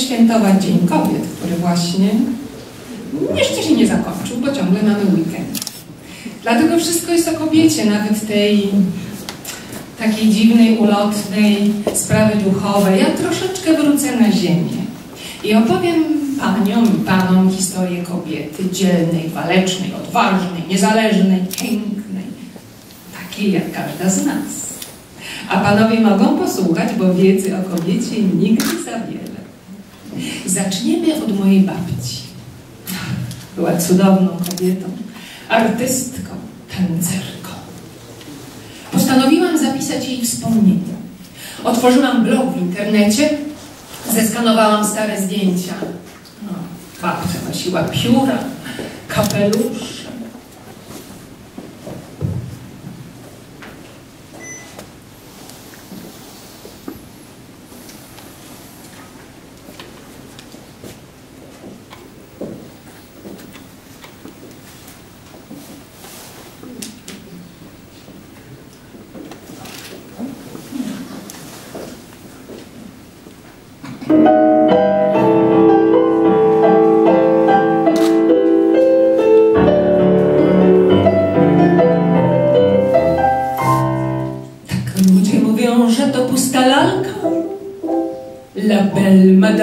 świętować Dzień Kobiet, który właśnie jeszcze się nie zakończył, bo ciągle mamy weekend. Dlatego wszystko jest o kobiecie, nawet tej takiej dziwnej, ulotnej sprawy duchowej. Ja troszeczkę wrócę na ziemię i opowiem paniom i panom historię kobiety dzielnej, walecznej, odważnej, niezależnej, pięknej, takiej jak każda z nas. A panowie mogą posłuchać, bo wiedzy o kobiecie nigdy za wiele. Zaczniemy od mojej babci. Była cudowną kobietą, artystką, tancerką. Postanowiłam zapisać jej wspomnienia. Otworzyłam blog w internecie, zeskanowałam stare zdjęcia. No, babcia nosiła pióra, kapelusz,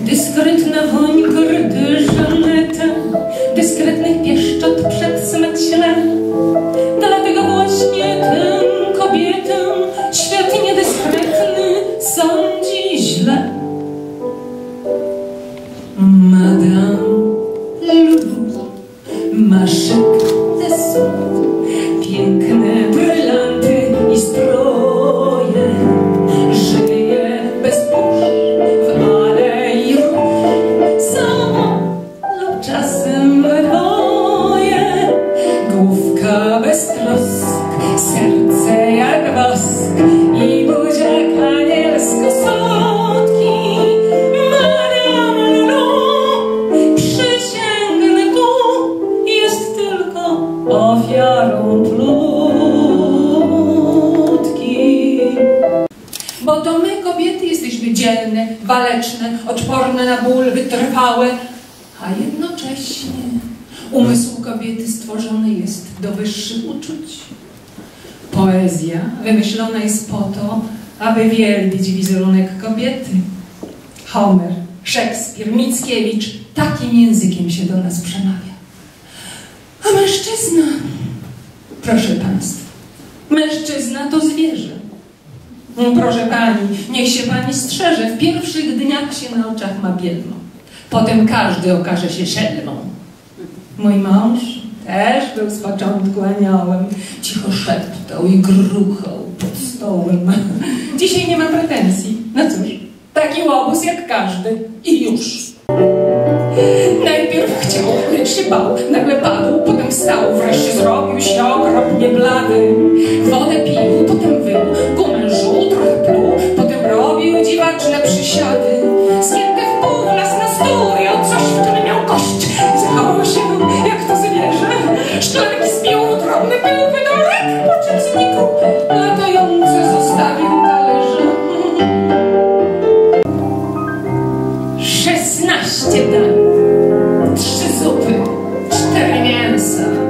Dyskretna woń kordyżaneta, dyskretnych pieszczot przed smyk ofiarą plutki. Bo to my, kobiety, jesteśmy dzielne, waleczne, odporne na ból, wytrwałe, a jednocześnie umysł kobiety stworzony jest do wyższych uczuć. Poezja wymyślona jest po to, aby wielbić wizerunek kobiety. Homer, Szekspir, Mickiewicz takim językiem się do nas przemawia. Mężczyzna, proszę Państwa, mężczyzna to zwierzę. Proszę Pani, niech się Pani strzeże, w pierwszych dniach się na oczach ma bielmo. Potem każdy okaże się szelmą. Mój mąż też był z początku aniołem. Cicho szeptał i gruchał pod stołem. Dzisiaj nie ma pretensji. No cóż, taki łobuz jak każdy. I już. Najpierw chciał, lecz się bał, nagle padł, wstał, wreszcie zrobił się okropnie blady. coração.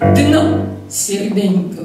дно ну, серденько.